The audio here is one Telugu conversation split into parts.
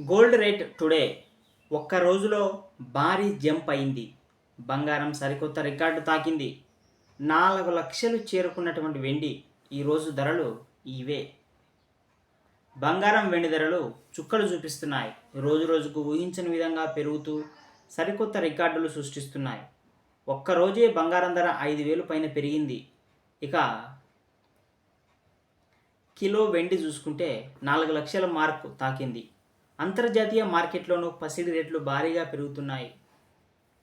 గోల్డ్ రేట్ టుడే ఒక్క రోజులో భారీ జంప్ అయింది. బంగారం సరికొత్త రికార్డు తాకింది. నాలుగు లక్షలు చేరుకున్నటువంటి వెండి ఈరోజు ధరలు ఇవే. బంగారం వెండి ధరలు చుక్కలు చూపిస్తున్నాయి. రోజు రోజుకు ఊహించని విధంగా పెరుగుతూ సరికొత్త రికార్డులు సృష్టిస్తున్నాయి. ఒక్క రోజే బంగారం ధర ఐదు వేలు పైన పెరిగింది. ఇక కిలో వెండి చూసుకుంటే నాలుగు లక్షల మార్కు తాకింది. అంతర్జాతీయ మార్కెట్లోనూ పసిడి రేట్లు భారీగా పెరుగుతున్నాయి.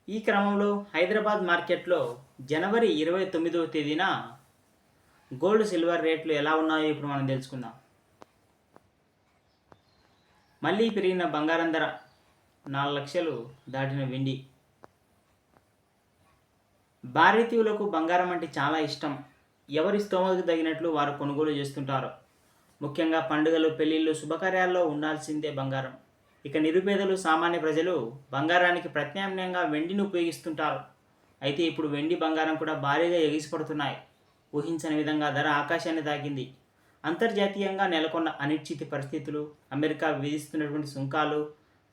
ఈ క్రమంలో హైదరాబాద్ మార్కెట్లో జనవరి ఇరవై తొమ్మిదవ తేదీన గోల్డ్ సిల్వర్ రేట్లు ఎలా ఉన్నాయో ఇప్పుడు మనం తెలుసుకుందాం. మళ్ళీ పెరిగిన బంగారం ధర నాలుగు లక్షలు దాటిన వెండి. భారతీయులకు బంగారం అంటే చాలా ఇష్టం. ఎవరి స్తోమకు తగినట్లు వారు కొనుగోలు చేస్తుంటారు. ముఖ్యంగా పండుగలు పెళ్ళిళ్ళు శుభకార్యాల్లో ఉండాల్సిందే బంగారం. ఇక నిరుపేదలు సామాన్య ప్రజలు బంగారానికి ప్రత్యామ్నాయంగా వెండిని ఉపయోగిస్తుంటారు. అయితే ఇప్పుడు వెండి బంగారం కూడా భారీగా ఎగిసిపడుతున్నాయి. ఊహించని విధంగా ధర ఆకాశాన్ని తాకింది అంతర్జాతీయంగా నెలకొన్న అనిశ్చితి పరిస్థితులు అమెరికా విధిస్తున్నటువంటి సుంకాలు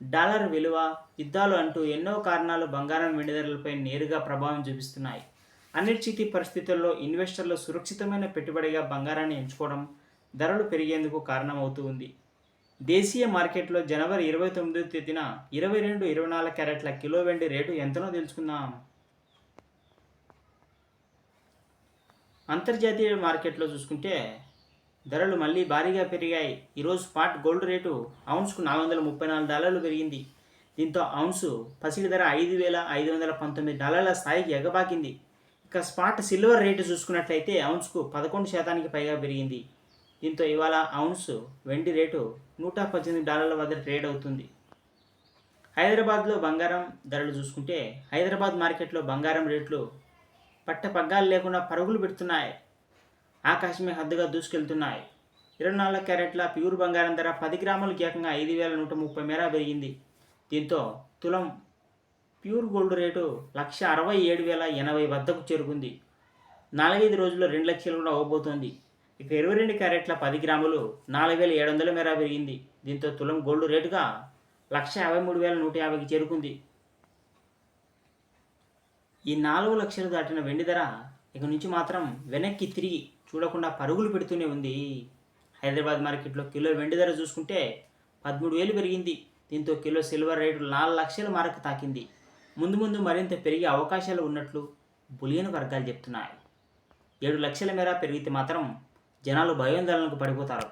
డాలర్ విలువ యుద్ధాలు అంటూ ఎన్నో కారణాలు బంగారం వెండి ధరలపై నేరుగా ప్రభావం చూపిస్తున్నాయి. అనిశ్చితి పరిస్థితుల్లో ఇన్వెస్టర్లు సురక్షితమైన పెట్టుబడిగా బంగారాన్ని ఎంచుకోవడం ధరలు పెరిగేందుకు కారణమవుతూ ఉంది. దేశీయ మార్కెట్లో జనవరి ఇరవై తొమ్మిదో తేదీన ఇరవై రెండు ఇరవై నాలుగు క్యారెట్ల కిలో వెండి రేటు ఎంతనో తెలుసుకుందాం. అంతర్జాతీయ మార్కెట్లో చూసుకుంటే ధరలు మళ్ళీ భారీగా పెరిగాయి. ఈరోజు స్పాట్ గోల్డ్ రేటు ఔన్స్కు నాలుగు వందల ముప్పై నాలుగు డాలర్లు పెరిగింది. దీంతో ఔన్సు పసిడి ధర ఐదు వేల ఐదు వందల పంతొమ్మిది డాలర్ల స్థాయికి ఎగబాకింది. ఇక స్పాట్ సిల్వర్ రేటు చూసుకున్నట్లయితే ఔన్స్కు పదకొండు శాతానికి పైగా పెరిగింది. దీంతో ఇవాళ ఔన్స్ వెండి రేటు నూట పద్దెనిమిది డాలర్ల వద్ద ట్రేడ్ అవుతుంది. హైదరాబాద్లో బంగారం ధరలు చూసుకుంటే హైదరాబాద్ మార్కెట్లో బంగారం రేట్లు పట్ట పగ్గాలు లేకుండా పరుగులు పెడుతున్నాయి. ఆకాశమే హద్దుగా దూసుకెళ్తున్నాయి. ఇరవై నాలుగు క్యారెట్ల ప్యూర్ బంగారం ధర పది గ్రాములకు ఏకంగా ఐదు వేల నూట ముప్పై మేర పెరిగింది. దీంతో తులం ప్యూర్ గోల్డ్ రేటు లక్ష అరవై ఏడు వేల ఎనభై వద్దకు చేరుకుంది. నాలుగైదు రోజుల్లో రెండు లక్షలు కూడా అవ్వబోతోంది ఇక ఇరవై రెండు క్యారెట్ల పది గ్రాములు నాలుగు వేల ఏడు వందల మేర పెరిగింది. దీంతో తులం గోల్డ్ రేటుగా లక్ష యాభై మూడు వేల నూట యాభైకి చేరుకుంది. ఈ నాలుగు లక్షలు దాటిన వెండి ధర ఇక నుంచి మాత్రం వెనక్కి తిరిగి చూడకుండా పరుగులు పెడుతూనే ఉంది. హైదరాబాద్ మార్కెట్లో కిలో వెండి ధర చూసుకుంటే పదమూడు వేలు పెరిగింది. దీంతో కిలో సిల్వర్ రేటు నాలుగు లక్షల మార్కు తాకింది. ముందు ముందు మరింత పెరిగే అవకాశాలు ఉన్నట్లు బులియన్ వర్గాలు చెప్తున్నాయి. ఏడు లక్షల మేర పెరిగితే మాత్రం జనాలు భయోందోళనకు పడిపోతారు.